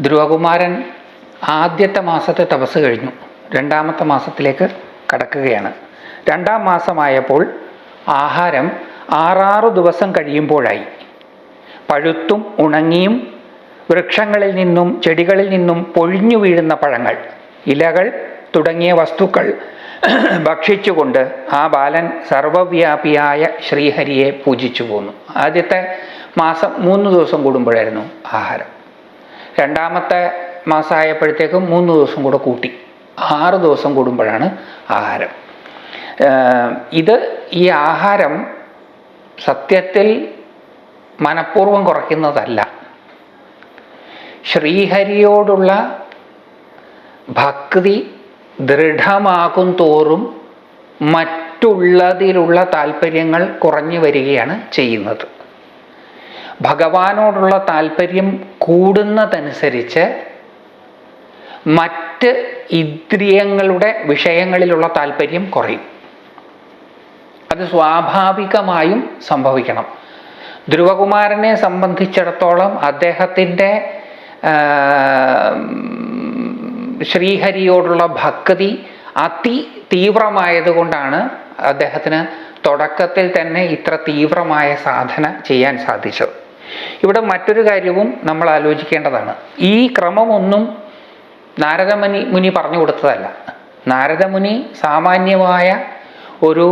ധ്രുവകുമാരൻ ആദ്യത്തെ മാസത്തെ തപസ് കഴിഞ്ഞു. രണ്ടാമത്തെ മാസത്തിലേക്ക് കടക്കുകയാണ്. രണ്ടാം മാസമായപ്പോൾ ആഹാരം ആറാറു ദിവസം കഴിയുമ്പോഴായി. പഴുത്തും ഉണങ്ങിയും വൃക്ഷങ്ങളിൽ നിന്നും ചെടികളിൽ നിന്നും പൊഴിഞ്ഞു വീഴുന്ന പഴങ്ങൾ ഇലകൾ തുടങ്ങിയ വസ്തുക്കൾ ഭക്ഷിച്ചുകൊണ്ട് ആ ബാലൻ സർവവ്യാപിയായ ശ്രീഹരിയെ പൂജിച്ചു പോന്നു. ആദ്യത്തെ മാസം മൂന്ന് ദിവസം കൂടുമ്പോഴായിരുന്നു ആഹാരം. രണ്ടാമത്തെ മാസമായപ്പോഴത്തേക്കും മൂന്ന് ദിവസം കൂടെ കൂട്ടി. ആറ് ദിവസം കൂടുമ്പോഴാണ് ആഹാരം. ഇത് ഈ ആഹാരം സത്യത്തിൽ മനഃപൂർവം കുറയ്ക്കുന്നതല്ല. ശ്രീഹരിയോടുള്ള ഭക്തി ദൃഢമാകും തോറും മറ്റുള്ളതിലുള്ള താല്പര്യങ്ങൾ കുറഞ്ഞു വരികയാണ് ചെയ്യുന്നത്. ഭഗവാനോടുള്ള താല്പര്യം കൂടുന്നതനുസരിച്ച് മറ്റ് ഇന്ദ്രിയങ്ങളുടെ വിഷയങ്ങളിലുള്ള താല്പര്യം കുറയും. അത് സ്വാഭാവികമായും സംഭവിക്കണം. ധ്രുവകുമാരനെ സംബന്ധിച്ചിടത്തോളം അദ്ദേഹത്തിന്റെ ശ്രീഹരിയോടുള്ള ഭക്തി അതി തീവ്രമായതുകൊണ്ടാണ് അദ്ദേഹത്തിന് തുടക്കത്തിൽ തന്നെ ഇത്ര തീവ്രമായ സാധന ചെയ്യാൻ സാധിച്ചത്. ഇവിടെ മറ്റൊരു കാര്യവും നമ്മൾ ആലോചിക്കേണ്ടതാണ്. ഈ ക്രമമൊന്നും നാരദമുനി മുനി പറഞ്ഞു കൊടുത്തതല്ല. നാരദമുനി സാമാന്യമായ ഒരു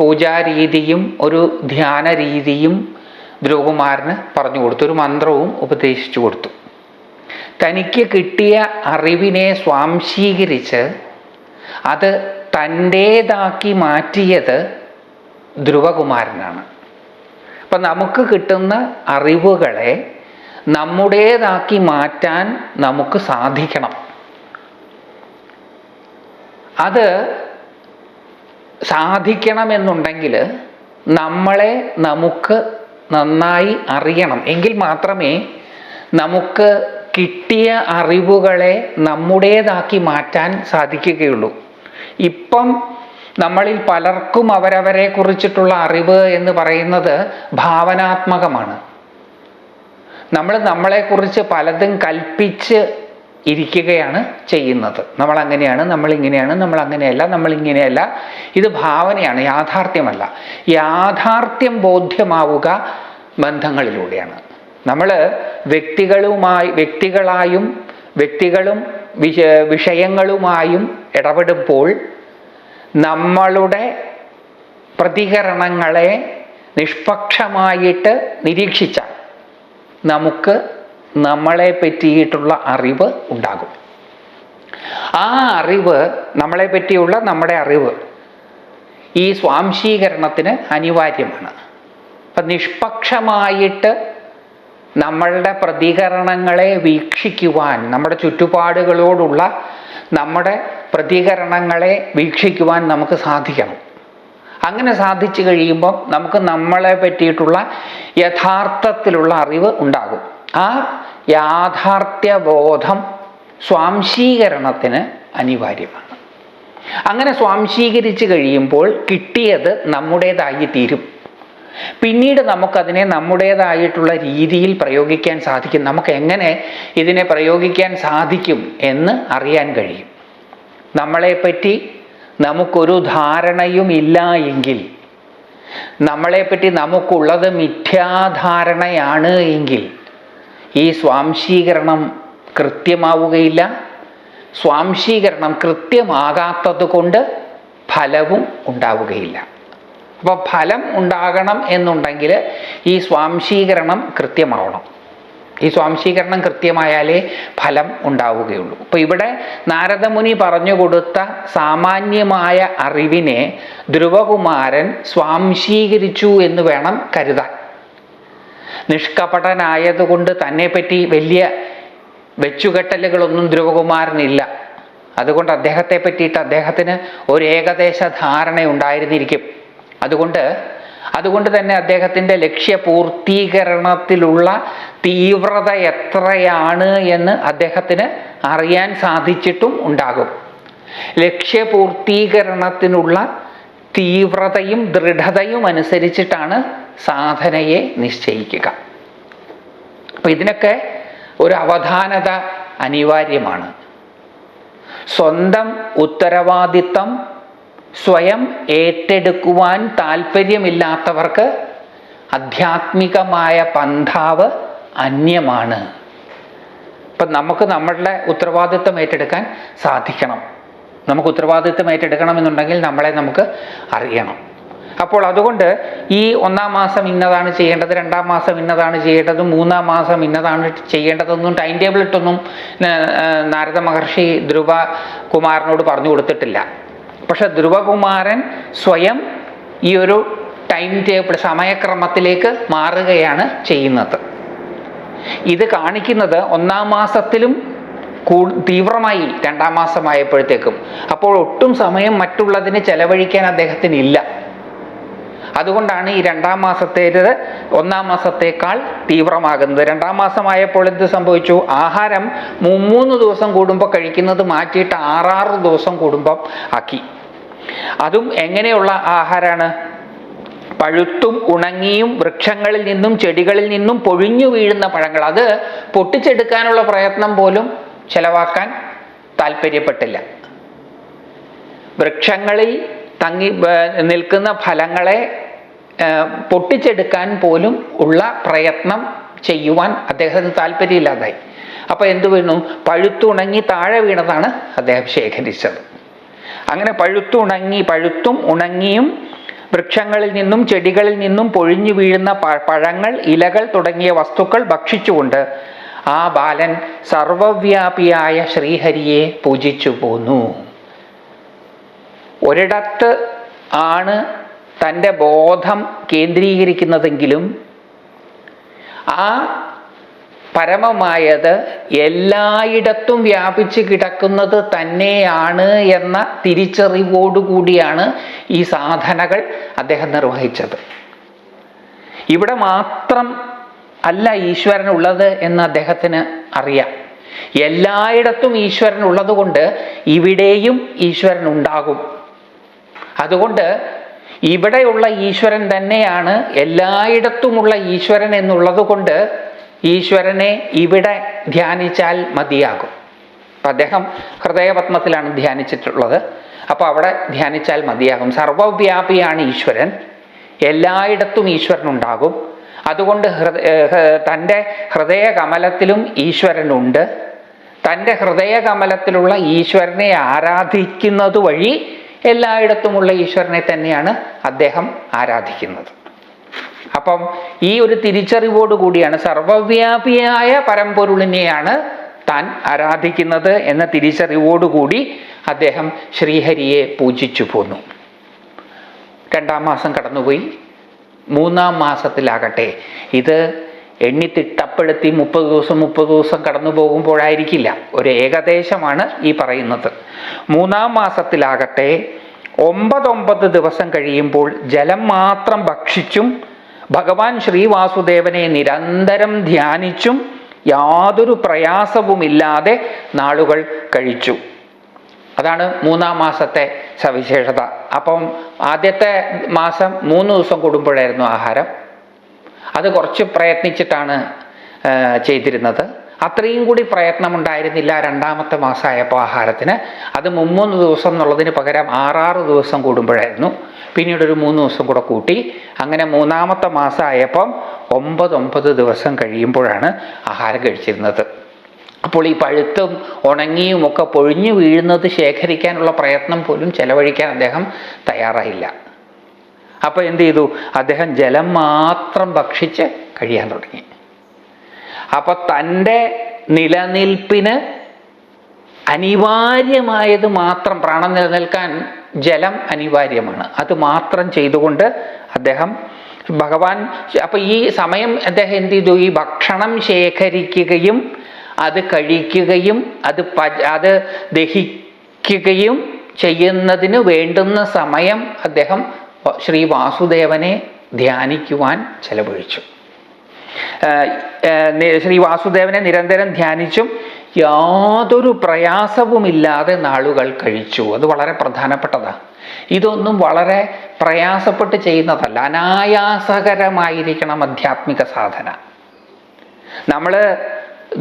പൂജാരീതിയും ഒരു ധ്യാന രീതിയും ധ്രുവകുമാരന് പറഞ്ഞു കൊടുത്തു. ഒരു മന്ത്രവും ഉപദേശിച്ചു കൊടുത്തു. തനിക്ക് കിട്ടിയ അറിവിനെ സ്വാംശീകരിച്ച് അത് തന്റേതാക്കി മാറ്റിയത് ധ്രുവകുമാരനാണ്. അപ്പം നമുക്ക് കിട്ടുന്ന അറിവുകളെ നമ്മുടേതാക്കി മാറ്റാൻ നമുക്ക് സാധിക്കണം. അത് സാധിക്കണമെന്നുണ്ടെങ്കിൽ നമ്മളെ നമുക്ക് നന്നായി അറിയണം. എങ്കിൽ മാത്രമേ നമുക്ക് കിട്ടിയ അറിവുകളെ നമ്മുടേതാക്കി മാറ്റാൻ സാധിക്കുകയുള്ളൂ. ഇപ്പം നമ്മളിൽ പലർക്കും അവരവരെ കുറിച്ചിട്ടുള്ള അറിവ് എന്ന് പറയുന്നത് ഭാവനാത്മകമാണ്. നമ്മൾ നമ്മളെക്കുറിച്ച് പലതും കൽപ്പിച്ച് ഇരിക്കുകയാണ് ചെയ്യുന്നത്. നമ്മൾ അങ്ങനെയാണ് നമ്മൾ ഇങ്ങനെയാണ് നമ്മൾ അങ്ങനെയല്ല നമ്മൾ ഇങ്ങനെയല്ല ഇത് ഭാവനയാണ് യാഥാർത്ഥ്യമല്ല. യാഥാർത്ഥ്യം ബോധ്യമാവുക ബന്ധങ്ങളിലൂടെയാണ്. നമ്മൾ വ്യക്തികളുമായി വ്യക്തികളായും വ്യക്തികളും വിഷയങ്ങളുമായും ഇടപെടുമ്പോൾ നമ്മളുടെ പ്രതികരണങ്ങളെ നിഷ്പക്ഷമായിട്ട് നിരീക്ഷിച്ചാൽ നമുക്ക് നമ്മളെ പറ്റിയിട്ടുള്ള അറിവ് ഉണ്ടാകും. ആ അറിവ് നമ്മളെ പറ്റിയുള്ള നമ്മുടെ അറിവ് ഈ സ്വാംശീകരണത്തിന് അനിവാര്യമാണ്. അപ്പം നിഷ്പക്ഷമായിട്ട് നമ്മളുടെ പ്രതികരണങ്ങളെ വീക്ഷിക്കുവാൻ നമ്മുടെ ചുറ്റുപാടുകളോടുള്ള നമ്മുടെ പ്രതികരണങ്ങളെ വീക്ഷിക്കുവാൻ നമുക്ക് സാധിക്കണം. അങ്ങനെ സാധിച്ചു കഴിയുമ്പം നമുക്ക് നമ്മളെ പറ്റിയിട്ടുള്ള യഥാർത്ഥത്തിലുള്ള അറിവ് ഉണ്ടാകും. ആ യാഥാർത്ഥ്യ ബോധം സ്വാംശീകരണത്തിന് അനിവാര്യമാണ്. അങ്ങനെ സ്വാംശീകരിച്ചു കഴിയുമ്പോൾ കിട്ടിയത് നമ്മുടേതായി തീരും. പിന്നീട് നമുക്കതിനെ നമ്മുടേതായിട്ടുള്ള രീതിയിൽ പ്രയോഗിക്കാൻ സാധിക്കും. നമുക്ക് എങ്ങനെ ഇതിനെ പ്രയോഗിക്കാൻ സാധിക്കും എന്ന് അറിയാൻ കഴിയും. നമ്മളെപ്പറ്റി നമുക്കൊരു ധാരണയും ഇല്ല എങ്കിൽ നമ്മളെപ്പറ്റി നമുക്കുള്ളത് മിഥ്യാധാരണയാണ് എങ്കിൽ ഈ സ്വാംശീകരണം കൃത്യമാവുകയില്ല. സ്വാംശീകരണം കൃത്യമാകാത്തത് കൊണ്ട് ഫലവും ഉണ്ടാവുകയില്ല. അപ്പോൾ ഫലം ഉണ്ടാകണം എന്നുണ്ടെങ്കിൽ ഈ സ്വാംശീകരണം കൃത്യമാവണം. ഈ സ്വാംശീകരണം കൃത്യമായാലേ ഫലം ഉണ്ടാവുകയുള്ളൂ. അപ്പോൾ ഇവിടെ നാരദമുനി പറഞ്ഞു കൊടുത്ത സാമാന്യമായ അറിവിനെ ധ്രുവകുമാരൻ സ്വാംശീകരിച്ചു എന്ന് വേണം കരുതാൻ. നിഷ്കപടനായതുകൊണ്ട് തന്നെപ്പറ്റി വലിയ വെച്ചുകെട്ടലുകളൊന്നും ധ്രുവകുമാരനില്ല. അതുകൊണ്ട് അദ്ദേഹത്തെ പറ്റിയിട്ട് അദ്ദേഹത്തിന് ഒരു ഏകദേശ ധാരണ ഉണ്ടായിരുന്നിരിക്കും അതുകൊണ്ട് അതുകൊണ്ട് തന്നെ അദ്ദേഹത്തിന്റെ ലക്ഷ്യപൂർത്തീകരണത്തിലുള്ള തീവ്രത എത്രയാണ് എന്ന് അദ്ദേഹത്തിന് അറിയാൻ സാധിച്ചിട്ടും ഉണ്ടാകും. ലക്ഷ്യപൂർത്തീകരണത്തിനുള്ള തീവ്രതയും ദൃഢതയും അനുസരിച്ചിട്ടാണ് സാധനയെ നിശ്ചയിക്കുക. അപ്പം ഇതിനൊക്കെ ഒരു അവധാനത അനിവാര്യമാണ്. സ്വന്തം ഉത്തരവാദിത്തം സ്വയം ഏറ്റെടുക്കുവാൻ താല്പര്യമില്ലാത്തവർക്ക് ആധ്യാത്മികമായ പന്ഥാവ് അന്യമാണ്. ഇപ്പം നമുക്ക് നമ്മളുടെ ഉത്തരവാദിത്വം ഏറ്റെടുക്കാൻ സാധിക്കണം. നമുക്ക് ഉത്തരവാദിത്തം ഏറ്റെടുക്കണമെന്നുണ്ടെങ്കിൽ നമ്മളെ നമുക്ക് അറിയണം. അപ്പോൾ അതുകൊണ്ട് ഈ ഒന്നാം മാസം ഇന്നതാണ് ചെയ്യേണ്ടത് രണ്ടാം മാസം ഇന്നതാണ് ചെയ്യേണ്ടത് മൂന്നാം മാസം ഇന്നതാണ് ചെയ്യേണ്ടതെന്നും ടൈം ടേബിൾ ഇട്ടൊന്നും നാരദ മഹർഷി ധ്രുവ കുമാരനോട് പറഞ്ഞു കൊടുത്തിട്ടില്ല. പക്ഷെ ധ്രുവകുമാരൻ സ്വയം ഈ ഒരു ടൈം ടേബിൾ സമയക്രമത്തിലേക്ക് മാറുകയാണ് ചെയ്യുന്നത്. ഇത് കാണിക്കുന്നത് ഒന്നാം മാസത്തിലും കൂ തീവ്രമായി രണ്ടാം മാസമായപ്പോഴത്തേക്കും. അപ്പോൾ ഒട്ടും സമയം മറ്റുള്ളതിന് ചെലവഴിക്കാൻ അദ്ദേഹത്തിന് ഇല്ല അതുകൊണ്ടാണ് ഈ രണ്ടാം മാസത്തേത് ഒന്നാം മാസത്തേക്കാൾ തീവ്രമാകുന്നത്. രണ്ടാം മാസമായപ്പോൾ എന്ത് സംഭവിച്ചു? ആഹാരം മൂന്ന് ദിവസം കൂടുമ്പോൾ കഴിക്കുന്നത് മാറ്റിയിട്ട് ആറാറ് ദിവസം കൂടുമ്പം ആക്കി. അതും എങ്ങനെയുള്ള ആഹാരമാണ് പഴുത്തും ഉണങ്ങിയും വൃക്ഷങ്ങളിൽ നിന്നും ചെടികളിൽ നിന്നും പൊഴിഞ്ഞു വീഴുന്ന പഴങ്ങൾ. അത് പൊട്ടിച്ചെടുക്കാനുള്ള പ്രയത്നം പോലും ചെലവാക്കാൻ താല്പര്യപ്പെട്ടില്ല. വൃക്ഷങ്ങളിൽ തങ്ങി നിൽക്കുന്ന ഫലങ്ങളെ പൊട്ടിച്ചെടുക്കാൻ പോലും ഉള്ള പ്രയത്നം ചെയ്യുവാൻ അദ്ദേഹത്തിന് താല്പര്യമില്ലാതായി. അപ്പോൾ എന്തു വീണു? പഴുത്തുണങ്ങി താഴെ വീണതാണ് അദ്ദേഹം ശേഖരിച്ചത്. അങ്ങനെ പഴുത്തുണങ്ങി പഴുത്തും ഉണങ്ങിയും വൃക്ഷങ്ങളിൽ നിന്നും ചെടികളിൽ നിന്നും പൊഴിഞ്ഞു വീഴുന്ന പഴങ്ങൾ ഇലകൾ തുടങ്ങിയ വസ്തുക്കൾ ഭക്ഷിച്ചുകൊണ്ട് ആ ബാലൻ സർവവ്യാപിയായ ശ്രീഹരിയെ പൂജിച്ചു പോന്നു. ഒരിടത്ത് ആണ് തന്റെ ബോധം കേന്ദ്രീകരിക്കുന്നതെങ്കിലും ആ പരമമായത് എല്ലായിടത്തും വ്യാപിച്ച് കിടക്കുന്നത് തന്നെയാണ് എന്ന തിരിച്ചറിവോടുകൂടിയാണ് ഈ സാധനകൾ അദ്ദേഹം നിർവഹിച്ചത്. ഇവിടെ മാത്രം അല്ല ഈശ്വരൻ ഉള്ളത് എന്ന് അദ്ദേഹത്തിന് അറിയാം. എല്ലായിടത്തും ഈശ്വരൻ ഉള്ളതുകൊണ്ട് ഇവിടെയും ഈശ്വരൻ ഉണ്ടാകും അതുകൊണ്ട് ഇവിടെയുള്ള ഈശ്വരൻ തന്നെയാണ് എല്ലായിടത്തുമുള്ള ഈശ്വരൻ എന്നുള്ളത് കൊണ്ട് ഈശ്വരനെ ഇവിടെ ധ്യാനിച്ചാൽ മതിയാകും. അപ്പം അദ്ദേഹം ഹൃദയപത്മത്തിലാണ് ധ്യാനിച്ചിട്ടുള്ളത്. അപ്പോൾ അവിടെ ധ്യാനിച്ചാൽ മതിയാകും. സർവവ്യാപിയാണ് ഈശ്വരൻ. എല്ലായിടത്തും ഈശ്വരൻ ഉണ്ടാകും അതുകൊണ്ട് ഹൃദയ തന്റെ ഹൃദയകമലത്തിലും ഈശ്വരനുണ്ട്. തന്റെ ഹൃദയകമലത്തിലുള്ള ഈശ്വരനെ ആരാധിക്കുന്നത് വഴി എല്ലായിടത്തുമുള്ള ഈശ്വരനെ തന്നെയാണ് അദ്ദേഹം ആരാധിക്കുന്നത്. അപ്പം ഈ ഒരു തിരിച്ചറിവോടുകൂടിയാണ് സർവവ്യാപിയായ പരമ്പൊരുളിനെയാണ് താൻ ആരാധിക്കുന്നത് എന്ന തിരിച്ചറിവോടുകൂടി അദ്ദേഹം ശ്രീഹരിയെ പൂജിച്ചു പോന്നു. രണ്ടാം മാസം കടന്നുപോയി. മൂന്നാം മാസത്തിലാകട്ടെ ഇത് എണ്ണിത്തിട്ടപ്പെടുത്തി മുപ്പത് ദിവസം മുപ്പത് ദിവസം കടന്നു പോകുമ്പോഴായിരിക്കില്ല. ഒരു ഏകദേശമാണ് ഈ പറയുന്നത്. മൂന്നാം മാസത്തിലാകട്ടെ ഒമ്പതൊമ്പത് ദിവസം കഴിയുമ്പോൾ ജലം മാത്രം ഭക്ഷിച്ചും ഭഗവാൻ ശ്രീവാസുദേവനെ നിരന്തരം ധ്യാനിച്ചും യാതൊരു പ്രയാസവുമില്ലാതെ നാളുകൾ കഴിച്ചു. അതാണ് മൂന്നാം മാസത്തെ സവിശേഷത. അപ്പം ആദ്യത്തെ മാസം മൂന്ന് ദിവസം കൂടുമ്പോഴായിരുന്നു ആഹാരം. അത് കുറച്ച് പ്രയത്നിച്ചിട്ടാണ് ചെയ്തിരുന്നത്. അത്രയും കൂടി പ്രയത്നമുണ്ടായിരുന്നില്ല രണ്ടാമത്തെ മാസമായപ്പോൾ ആഹാരത്തിന്. അത് മുമ്മൂന്ന് ദിവസം എന്നുള്ളതിന് പകരം ആറാറ് ദിവസം കൂടുമ്പോഴായിരുന്നു. പിന്നീട് ഒരു മൂന്ന് ദിവസം കൂടെ കൂട്ടി. അങ്ങനെ മൂന്നാമത്തെ മാസമായപ്പം ഒമ്പത് ഒമ്പത് ദിവസം കഴിയുമ്പോഴാണ് ആഹാരം കഴിച്ചിരുന്നത്. അപ്പോൾ ഈ പഴുത്തും ഉണങ്ങിയും ഒക്കെ പൊഴിഞ്ഞു വീഴുന്നത് ശേഖരിക്കാനുള്ള പ്രയത്നം പോലും ചെലവഴിക്കാൻ അദ്ദേഹം തയ്യാറായില്ല. അപ്പോൾ എന്ത് ചെയ്തു? അദ്ദേഹം ജലം മാത്രം ഭക്ഷിച്ച് കഴിയാൻ തുടങ്ങി. അപ്പോൾ തന്റെ നിലനിൽപ്പിന് അനിവാര്യമായത് മാത്രം പ്രാണം നിലനിൽക്കാൻ ജലം അനിവാര്യമാണ്. അത് മാത്രം ചെയ്തുകൊണ്ട് അദ്ദേഹം ഭഗവാൻ അപ്പം ഈ സമയം അദ്ദേഹം എന്ത് ചെയ്തു? ഈ ഭക്ഷണം ശേഖരിക്കുകയും അത് കഴിക്കുകയും അത് പ അത് ദഹിക്കുകയും ചെയ്യുന്നതിന് വേണ്ടുന്ന സമയം അദ്ദേഹം ശ്രീ വാസുദേവനെ ധ്യാനിക്കുവാൻ ചെലവഴിച്ചു. ശ്രീ വാസുദേവനെ നിരന്തരം ധ്യാനിച്ചും യാതൊരു പ്രയാസവുമില്ലാതെ നാളുകൾ കഴിച്ചു. അത് വളരെ പ്രധാനപ്പെട്ടതാണ് ഇതൊന്നും വളരെ പ്രയാസപ്പെട്ട് ചെയ്യുന്നതല്ല. അനായാസകരമായിരിക്കണം ആധ്യാത്മിക സാധന. നമ്മൾ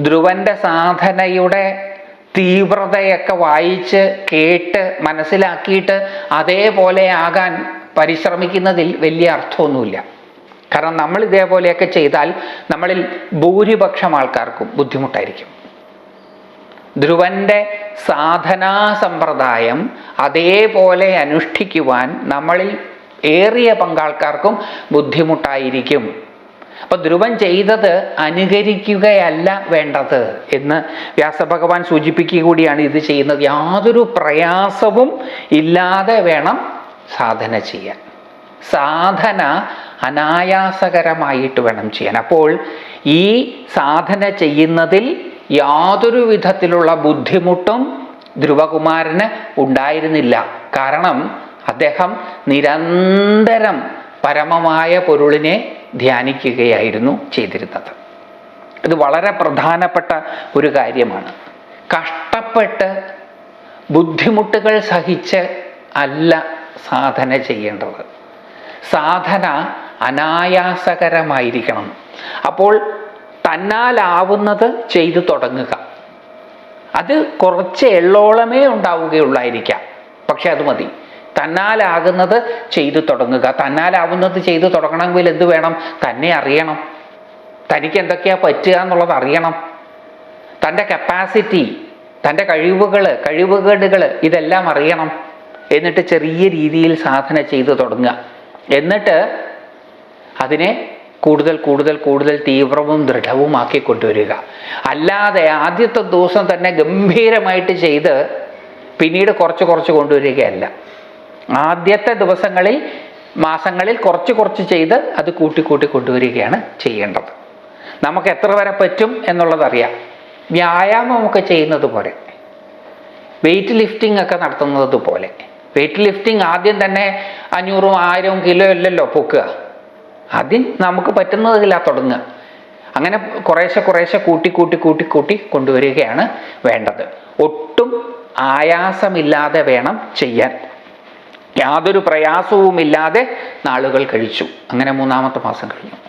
ധ്രുവന്റെ സാധനയുടെ തീവ്രതയൊക്കെ വായിച്ച് കേട്ട് മനസ്സിലാക്കിയിട്ട് അതേപോലെ ആകാൻ പരിശ്രമിക്കുന്നതിൽ വലിയ അർത്ഥമൊന്നുമില്ല. കാരണം നമ്മൾ ഇതേപോലെയൊക്കെ ചെയ്താൽ നമ്മളിൽ ഭൂരിപക്ഷം ആൾക്കാർക്കും ബുദ്ധിമുട്ടായിരിക്കും. ധ്രുവന്റെ സാധനാ സമ്പ്രദായം അതേപോലെ അനുഷ്ഠിക്കുവാൻ നമ്മളിൽ ഏറിയ പങ്കാൾക്കാർക്കും ബുദ്ധിമുട്ടായിരിക്കും. അപ്പൊ ധ്രുവൻ ചെയ്തത് അനുകരിക്കുകയല്ല വേണ്ടത് എന്ന് വ്യാസഭഗവാൻ സൂചിപ്പിക്കുക കൂടിയാണ് ഇത് ചെയ്യുന്നത്. യാതൊരു പ്രയാസവും ഇല്ലാതെ വേണം സാധന ചെയ്യാൻ. സാധന അനായാസകരമായിട്ട് വേണം ചെയ്യാൻ. അപ്പോൾ ഈ സാധന ചെയ്യുന്നതിൽ യാതൊരു വിധത്തിലുള്ള ബുദ്ധിമുട്ടും ധ്രുവകുമാരന് ഉണ്ടായിരുന്നില്ല. കാരണം അദ്ദേഹം നിരന്തരം പരമമായ പൊരുളിനെ ധ്യാനിക്കുകയായിരുന്നു ചെയ്തിരുന്നത്. ഇത് വളരെ പ്രധാനപ്പെട്ട ഒരു കാര്യമാണ്. കഷ്ടപ്പെട്ട് ബുദ്ധിമുട്ടുകൾ സഹിച്ച് അല്ല സാധന ചെയ്യേണ്ടത്. സാധന അനായാസകരമായിരിക്കണം. അപ്പോൾ തന്നാലാവുന്നത് ചെയ്തു തുടങ്ങുക. അത് കുറച്ച് എള്ളോളമേ ഉണ്ടാവുകയുള്ളായിരിക്കാം. പക്ഷെ അത് മതി. തന്നാലാകുന്നത് ചെയ്തു തുടങ്ങുക. തന്നാലാവുന്നത് ചെയ്തു തുടങ്ങണമെങ്കിൽ എന്ത് വേണം? തന്നെ അറിയണം. തനിക്ക് എന്തൊക്കെയാ പറ്റുക എന്നുള്ളത് അറിയണം. തന്റെ കപ്പാസിറ്റി തന്റെ കഴിവുകൾ കഴിവുകേടുകൾ ഇതെല്ലാം അറിയണം. എന്നിട്ട് ചെറിയ രീതിയിൽ സാധന ചെയ്തു തുടങ്ങുക. എന്നിട്ട് അതിനെ കൂടുതൽ കൂടുതൽ കൂടുതൽ തീവ്രവും ദൃഢവുമാക്കി കൊണ്ടുവരിക അല്ലാതെ ആദ്യത്തെ ദിവസം തന്നെ ഗംഭീരമായിട്ട് ചെയ്ത് പിന്നീട് കുറച്ച് കുറച്ച് കൊണ്ടുവരികയല്ല. ആദ്യത്തെ ദിവസങ്ങളിൽ മാസങ്ങളിൽ കുറച്ച് കുറച്ച് ചെയ്ത് അത് കൂട്ടി കൂട്ടി കൊണ്ടുവരികയാണ് ചെയ്യേണ്ടത്. നമുക്ക് എത്ര വരെ പറ്റും എന്നുള്ളതറിയാം. വ്യായാമമൊക്കെ ചെയ്യുന്നത് പോലെ. വെയിറ്റ് ലിഫ്റ്റിംഗ് ഒക്കെ നടത്തുന്നത് പോലെ. വെയിറ്റ് ലിഫ്റ്റിംഗ് ആദ്യം തന്നെ അഞ്ഞൂറും ആയിരവും കിലോ ഇല്ലല്ലോ പൊക്കുക. ആദ്യം നമുക്ക് പറ്റുന്നതില്ല തുടങ്ങുക. അങ്ങനെ കുറേശ്ശെ കുറേശ്ശെ കൂട്ടി കൂട്ടി കൂട്ടി കൂട്ടി കൊണ്ടുവരികയാണ് വേണ്ടത്. ഒട്ടും ആയാസമില്ലാതെ വേണം ചെയ്യാൻ. യാതൊരു പ്രയാസവുമില്ലാതെ നാളുകൾ കഴിച്ചു. അങ്ങനെ മൂന്നാമത്തെ മാസം കഴിഞ്ഞു.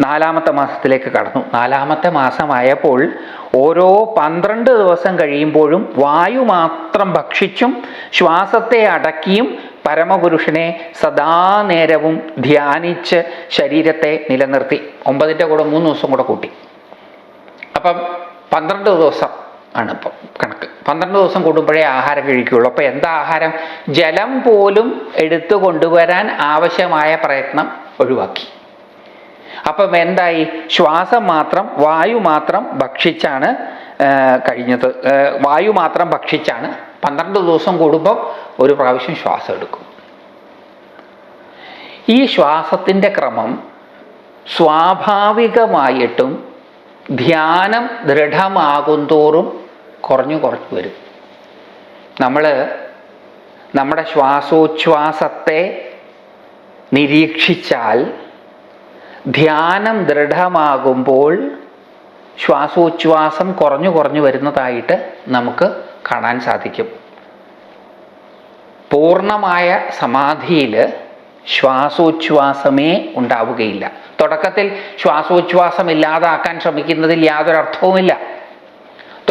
നാലാമത്തെ മാസത്തിലേക്ക് കടന്നു. നാലാമത്തെ മാസമായപ്പോൾ ഓരോ പന്ത്രണ്ട് ദിവസം കഴിയുമ്പോഴും വായു മാത്രം ഭക്ഷിച്ചും ശ്വാസത്തെ അടക്കിയും പരമപുരുഷനെ സദാ നേരവും ധ്യാനിച്ച് ശരീരത്തെ നിലനിർത്തി. ഒമ്പതിന്റെ കൂടെ മൂന്ന് ദിവസം കൂടെ കൂട്ടി. അപ്പം പന്ത്രണ്ട് ദിവസം ആണ് ഇപ്പം കണക്ക്. പന്ത്രണ്ട് ദിവസം കൂടുമ്പോഴേ ആഹാരം കഴിക്കുകയുള്ളൂ. അപ്പോൾ എന്താ ആഹാരം? ജലം പോലും എടുത്തു കൊണ്ടുവരാൻ ആവശ്യമായ പ്രയത്നം ഒഴിവാക്കി. അപ്പം എന്തായി? ശ്വാസം മാത്രം വായു മാത്രം ഭക്ഷിച്ചാണ് കഴിഞ്ഞത്. വായു മാത്രം ഭക്ഷിച്ചാണ് പന്ത്രണ്ട് ദിവസം കൂടുമ്പോൾ ഒരു പ്രാവശ്യം ശ്വാസം എടുക്കും. ഈ ശ്വാസത്തിന്റെ ക്രമം സ്വാഭാവികമായിട്ടും ധ്യാനം ദൃഢമാകും തോറും കുറഞ്ഞു കുറഞ്ഞു വരും. നമ്മൾ നമ്മുടെ ശ്വാസോച്ഛ്വാസത്തെ നിരീക്ഷിച്ചാൽ ധ്യാനം ദൃഢമാകുമ്പോൾ ശ്വാസോച്ഛ്വാസം കുറഞ്ഞു കുറഞ്ഞു വരുന്നതായിട്ട് നമുക്ക് കാണാൻ സാധിക്കും. പൂർണമായ സമാധിയിൽ ശ്വാസോച്ഛ്വാസമേ ഉണ്ടാവുകയില്ല. തുടക്കത്തിൽ ശ്വാസോച്ഛ്വാസം ഇല്ലാതാക്കാൻ ശ്രമിക്കുന്നതിൽ യാതൊരു അർത്ഥവുമില്ല.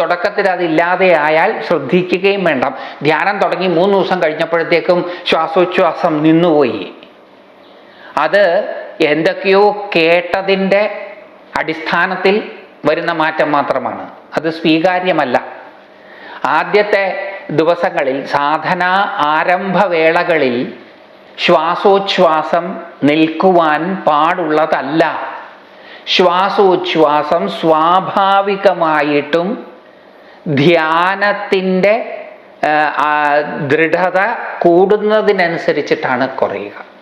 തുടക്കത്തിൽ അതില്ലാതെയായാൽ ശ്രദ്ധിക്കുകയും വേണ്ട. ധ്യാനം തുടങ്ങി മൂന്ന് ദിവസം കഴിഞ്ഞപ്പോഴത്തേക്കും ശ്വാസോച്ഛ്വാസം നിന്നുപോയി. അത് എന്തൊക്കെയോ കേട്ടതിന്റെ അടിസ്ഥാനത്തിൽ വരുന്ന മാറ്റം മാത്രമാണ്. അത് സ്വീകാര്യമല്ല. ആദ്യത്തെ ദിവസങ്ങളിൽ സാധന ആരംഭവേളകളിൽ ശ്വാസോച്ഛ്വാസം നിൽക്കുവാൻ പാടുള്ളതല്ല. ശ്വാസോച്ഛ്വാസം സ്വാഭാവികമായിട്ടും ധ്യാനത്തിന്റെ ദൃഢത കൂടുന്നതിനനുസരിച്ചിട്ടാണ് കുറയുക.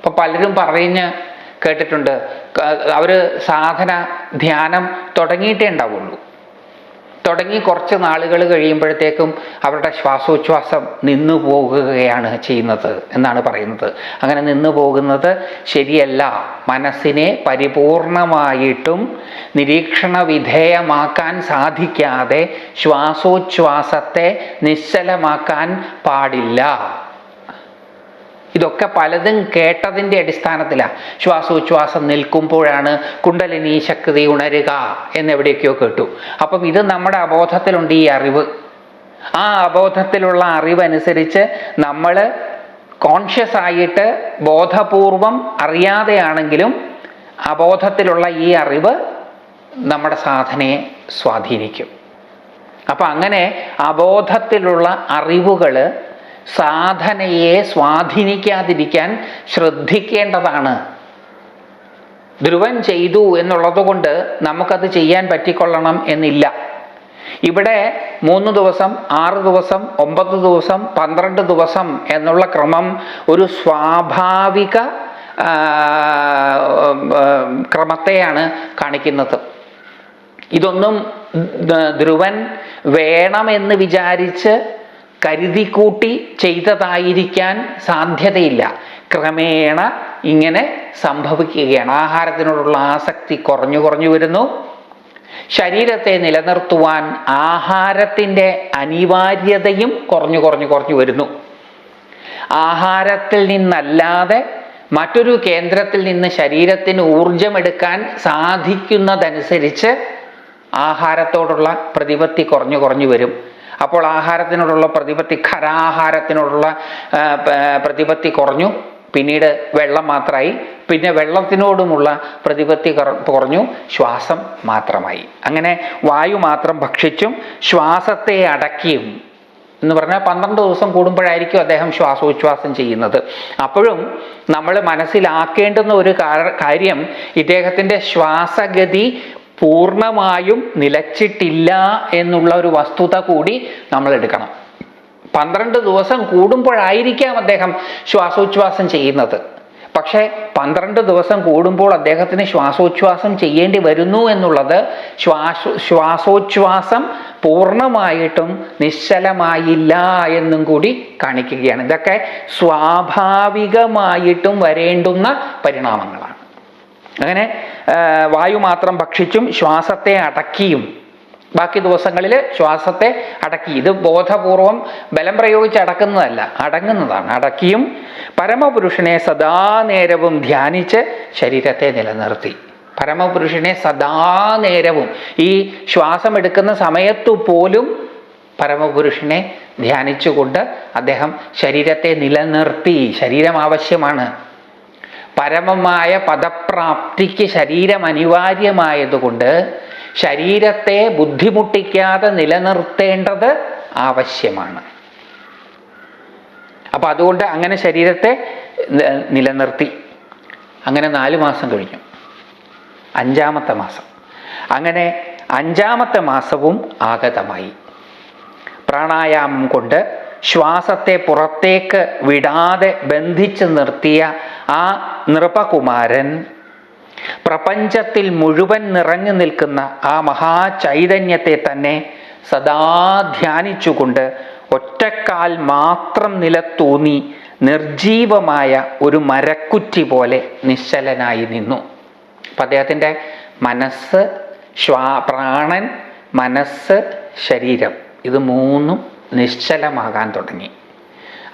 ഇപ്പൊ പലരും പറഞ്ഞ് കേട്ടിട്ടുണ്ട്. അവർ സാധന ധ്യാനം തുടങ്ങിയിട്ടേ ഉണ്ടാവുള്ളൂ. തുടങ്ങി കുറച്ച് നാളുകൾ കഴിയുമ്പോഴത്തേക്കും അവരുടെ ശ്വാസോച്ഛ്വാസം നിന്നു പോകുകയാണ് ചെയ്യുന്നത് എന്നാണ് പറയുന്നത്. അങ്ങനെ നിന്നു പോകുന്നത് ശരിയല്ല. മനസ്സിനെ പരിപൂർണമായിട്ടും നിരീക്ഷണ വിധേയമാക്കാൻ സാധിക്കാതെ ശ്വാസോച്ഛ്വാസത്തെ നിശ്ചലമാക്കാൻ പാടില്ല. ഇതൊക്കെ പലതും കേട്ടതിന്റെ അടിസ്ഥാനത്തിലാണ്. ശ്വാസോച്ഛ്വാസം നിൽക്കുമ്പോഴാണ് കുണ്ടലിനി ശക്തി ഉണരുക എന്നെവിടെയൊക്കെയോ കേട്ടു. അപ്പം ഇത് നമ്മുടെ അബോധത്തിലുണ്ട് ഈ അറിവ്. ആ അബോധത്തിലുള്ള അറിവനുസരിച്ച് നമ്മൾ കോൺഷ്യസ് ആയിട്ട് ബോധപൂർവം അറിയാതെയാണെങ്കിലും അബോധത്തിലുള്ള ഈ അറിവ് നമ്മുടെ സാധനയെ സ്വാധീനിക്കും. അപ്പം അങ്ങനെ അബോധത്തിലുള്ള അറിവുകൾ സാധനയെ സ്വാധീനിക്കാതിരിക്കാൻ ശ്രദ്ധിക്കേണ്ടതാണ്. ധ്രുവൻ ചെയ്തു എന്നുള്ളതുകൊണ്ട് നമുക്കത് ചെയ്യാൻ പറ്റിക്കൊള്ളണം എന്നില്ല. ഇവിടെ മൂന്ന് ദിവസം ആറ് ദിവസം ഒമ്പത് ദിവസം പന്ത്രണ്ട് ദിവസം എന്നുള്ള ക്രമം ഒരു സ്വാഭാവിക ക്രമത്തെയാണ് കാണിക്കുന്നത്. ഇതൊന്നും ധ്രുവൻ വേണമെന്ന് വിചാരിച്ച് കരുതിക്കൂട്ടി ചെയ്തതായിരിക്കാൻ സാധ്യതയില്ല. ക്രമേണ ഇങ്ങനെ സംഭവിക്കുകയാണ്. ആഹാരത്തിനോടുള്ള ആസക്തി കുറഞ്ഞു കുറഞ്ഞു വരുന്നു. ശരീരത്തെ നിലനിർത്തുവാൻ ആഹാരത്തിന്റെ അനിവാര്യതയും കുറഞ്ഞു കുറഞ്ഞു കുറഞ്ഞു വരുന്നു. ആഹാരത്തിൽ നിന്നല്ലാതെ മറ്റൊരു കേന്ദ്രത്തിൽ നിന്ന് ശരീരത്തിന് ഊർജമെടുക്കാൻ സാധിക്കുന്നതനുസരിച്ച് ആഹാരത്തോടുള്ള പ്രതിപത്തി കുറഞ്ഞു കുറഞ്ഞു വരും. അപ്പോൾ ആഹാരത്തിനോടുള്ള പ്രതിപത്തി ഖരാഹാരത്തിനോടുള്ള പ്രതിപത്തി കുറഞ്ഞു. പിന്നീട് വെള്ളം മാത്രമായി പിന്നെ വെള്ളത്തിനോടുമുള്ള പ്രതിപത്തി കുറഞ്ഞു. ശ്വാസം മാത്രമായി. അങ്ങനെ വായു മാത്രം ഭക്ഷിച്ചും ശ്വാസത്തെ അടക്കിയും. എന്ന് പറഞ്ഞാൽ പന്ത്രണ്ട് ദിവസം കൂടുമ്പോഴായിരിക്കും അദ്ദേഹം ശ്വാസോച്ഛ്വാസം ചെയ്യുന്നത്. അപ്പോഴും നമ്മൾ മനസ്സിലാക്കേണ്ടുന്ന ഒരു കാര്യം ഇദ്ദേഹത്തിന്റെ ശ്വാസഗതി പൂർണമായും നിലച്ചിട്ടില്ല എന്നുള്ള ഒരു വസ്തുത കൂടി നമ്മൾ എടുക്കണം. പന്ത്രണ്ട് ദിവസം കൂടുമ്പോഴായിരിക്കാം അദ്ദേഹം ശ്വാസോച്ഛ്വാസം ചെയ്യുന്നത്. പക്ഷേ പന്ത്രണ്ട് ദിവസം കൂടുമ്പോൾ അദ്ദേഹത്തിന് ശ്വാസോച്ഛ്വാസം ചെയ്യേണ്ടി വരുന്നു എന്നുള്ളത് ശ്വാസ ശ്വാസോച്ഛ്വാസം പൂർണമായിട്ടും നിശ്ചലമായില്ല എന്നും കൂടി കാണിക്കുകയാണ്. ഇതൊക്കെ സ്വാഭാവികമായിട്ടും വരേണ്ടുന്ന പരിണാമങ്ങളാണ്. അങ്ങനെ വായു മാത്രം ഭക്ഷിച്ചും ശ്വാസത്തെ അടക്കിയും. ബാക്കി ദിവസങ്ങളിൽ ശ്വാസത്തെ അടക്കി. ഇത് ബോധപൂർവം ബലം പ്രയോഗിച്ച് അടക്കുന്നതല്ല അടങ്ങുന്നതാണ്. അടക്കിയും പരമപുരുഷനെ സദാ നേരവും ധ്യാനിച്ച് ശരീരത്തെ നിലനിർത്തി. പരമപുരുഷനെ സദാ നേരവും ഈ ശ്വാസം എടുക്കുന്ന സമയത്തു പോലും പരമപുരുഷനെ ധ്യാനിച്ചുകൊണ്ട് അദ്ദേഹം ശരീരത്തെ നിലനിർത്തി. ശരീരം ആവശ്യമാണ്. പരമമായ പദപ്രാപ്തിക്ക് ശരീരം അനിവാര്യമായതുകൊണ്ട് ശരീരത്തെ ബുദ്ധിമുട്ടിക്കാതെ നിലനിർത്തേണ്ടത് ആവശ്യമാണ്. അപ്പം അതുകൊണ്ട് അങ്ങനെ ശരീരത്തെ നിലനിർത്തി. അങ്ങനെ നാല് മാസം കഴിഞ്ഞു. അഞ്ചാമത്തെ മാസം. അങ്ങനെ അഞ്ചാമത്തെ മാസവും ആഗതമായി. പ്രാണായാമം കൊണ്ട് ശ്വാസത്തെ പുറത്തേക്ക് വിടാതെ ബന്ധിച്ചു നിർത്തിയ ആ നൃപകുമാരൻ പ്രപഞ്ചത്തിൽ മുഴുവൻ നിറഞ്ഞു നിൽക്കുന്ന ആ മഹാചൈതന്യത്തെ തന്നെ സദാ ധ്യാനിച്ചുകൊണ്ട് ഒറ്റക്കാൽ മാത്രം നിലത്തൂന്നി നിർജീവമായ ഒരു മരക്കുറ്റി പോലെ നിശ്ചലനായി നിന്നു. അപ്പം അദ്ദേഹത്തിന്റെ മനസ്സ് ശ്വാ പ്രാണൻ മനസ്സ് ശരീരം ഇത് മൂന്നും നിശ്ചലമാകാൻ തുടങ്ങി.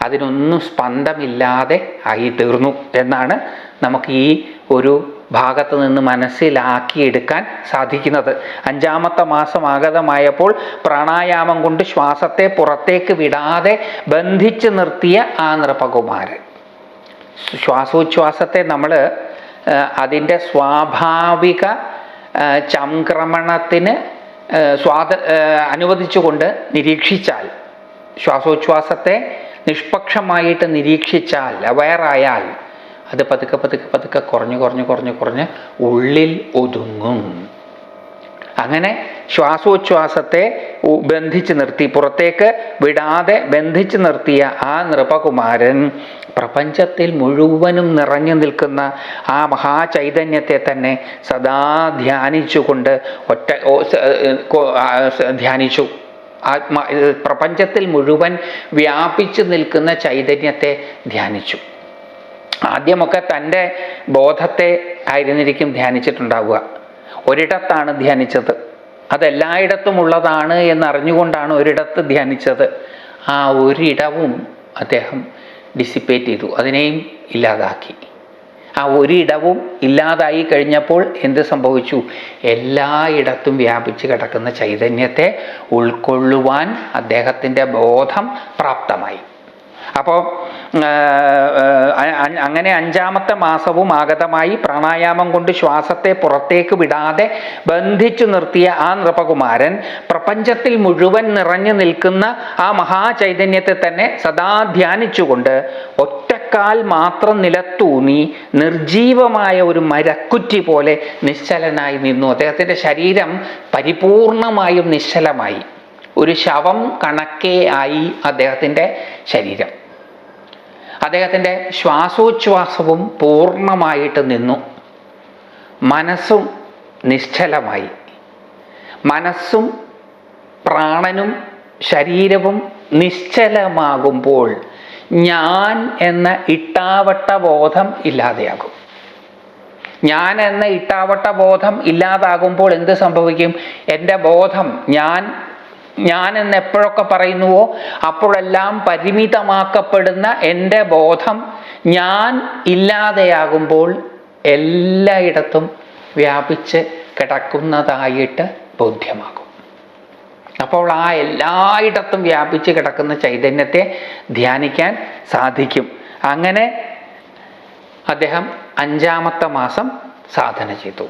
അതിനൊന്നും സ്പന്ദമില്ലാതെ ആയി തീർന്നു എന്നാണ് നമുക്ക് ഈ ഒരു ഭാഗത്ത് നിന്ന് മനസ്സിലാക്കിയെടുക്കാൻ സാധിക്കുന്നത്. അഞ്ചാമത്തെ മാസം ആഗതമായപ്പോൾ പ്രാണായാമം കൊണ്ട് ശ്വാസത്തെ പുറത്തേക്ക് വിടാതെ ബന്ധിച്ച് നിർത്തിയ ആ നൃപകുമാരൻ. ശ്വാസോച്ഛ്വാസത്തെ നമ്മൾ അതിന്റെ സ്വാഭാവിക ചംക്രമണത്തിന് സ്വാത അനുവദിച്ചുകൊണ്ട് നിരീക്ഷിച്ചാൽ ശ്വാസോച്ഛ്വാസത്തെ നിഷ്പക്ഷമായിട്ട് നിരീക്ഷിച്ചാൽ അവയറായാൽ അത് പതുക്കെ പതുക്കെ പതുക്കെ കുറഞ്ഞ് കുറഞ്ഞ് കുറഞ്ഞ് കുറഞ്ഞ് ഉള്ളിൽ ഒതുങ്ങും. അങ്ങനെ ശ്വാസോച്ഛ്വാസത്തെ ബന്ധിച്ച് നിർത്തി പുറത്തേക്ക് വിടാതെ ബന്ധിച്ച് നിർത്തിയ ആ നൃപകുമാരൻ പ്രപഞ്ചത്തിൽ മുഴുവനും നിറഞ്ഞു നിൽക്കുന്ന ആ മഹാചൈതന്യത്തെ തന്നെ സദാ ധ്യാനിച്ചുകൊണ്ട് ഒറ്റ ധ്യാനിച്ചു. ആത്മാ പ്രപഞ്ചത്തിൽ മുഴുവൻ വ്യാപിച്ചു നിൽക്കുന്ന ചൈതന്യത്തെ ധ്യാനിച്ചു. ആദ്യമൊക്കെ തന്റെ ബോധത്തെ ആയിരുന്നിരിക്കും ധ്യാനിച്ചിട്ടുണ്ടാവുക. ഒരിടത്താണ് ധ്യാനിച്ചത്. അതെല്ലായിടത്തും ഉള്ളതാണ് എന്നറിഞ്ഞുകൊണ്ടാണ് ഒരിടത്ത് ധ്യാനിച്ചത്. ആ ഒരിടവും അദ്ദേഹം ഡിസിപ്പേറ്റ് ചെയ്തു. അതിനെയും ഇല്ലാതാക്കി. ആ ഒരിടവും ഇല്ലാതായി കഴിഞ്ഞപ്പോൾ എന്ത് സംഭവിച്ചു? എല്ലായിടത്തും വ്യാപിച്ച് കിടക്കുന്ന ചൈതന്യത്തെ ഉൾക്കൊള്ളുവാൻ അദ്ദേഹത്തിന്റെ ബോധം പ്രാപ്തമായി. അപ്പോൾ അങ്ങനെ അഞ്ചാമത്തെ മാസവും ആഗതമായി പ്രാണായാമം കൊണ്ട് ശ്വാസത്തെ പുറത്തേക്ക് വിടാതെ ബന്ധിച്ചു നിർത്തിയ ആ നൃപകുമാരൻ പ്രപഞ്ചത്തിൽ മുഴുവൻ നിറഞ്ഞു നിൽക്കുന്ന ആ മഹാചൈതന്യത്തെ തന്നെ സദാ ധ്യാനിച്ചുകൊണ്ട് ഒറ്റക്കാൽ മാത്രം നിലത്തൂന്നി നിർജീവമായ ഒരു മരക്കുറ്റി പോലെ നിശ്ചലനായി നിന്നു. അദ്ദേഹത്തിന്റെ ശരീരം പരിപൂർണമായും നിശ്ചലമായി. ഒരു ശവം കണക്കേ ആയി അദ്ദേഹത്തിന്റെ ശരീരം. അദ്ദേഹത്തിന്റെ ശ്വാസോച്ഛ്വാസവും പൂർണമായിട്ട് നിന്നു. മനസ്സും നിശ്ചലമായി. മനസ്സും പ്രാണനും ശരീരവും നിശ്ചലമാകുമ്പോൾ ഞാൻ എന്ന ഇട്ടാവട്ട ബോധം ഇല്ലാതെയാകും. ഞാൻ എന്ന ഇട്ടാവട്ട ബോധം ഇല്ലാതാകുമ്പോൾ എന്ത് സംഭവിക്കും? എന്റെ ബോധം ഞാൻ ഞാൻ എന്ന് എപ്പോഴൊക്കെ പറയുന്നുവോ? അപ്പോഴെല്ലാം പരിമിതമാക്കപ്പെടുന്ന എന്റെ ബോധം ഞാൻ ഇല്ലാതെയാകുമ്പോൾ എല്ലായിടത്തും വ്യാപിച്ച് കിടക്കുന്നതായിട്ട് ബോധ്യമാകും. അപ്പോൾ ആ എല്ലായിടത്തും വ്യാപിച്ച് കിടക്കുന്ന ചൈതന്യത്തെ ധ്യാനിക്കാൻ സാധിക്കും. അങ്ങനെ അദ്ദേഹം അഞ്ചാമത്തെ മാസം സാധന ചെയ്തു.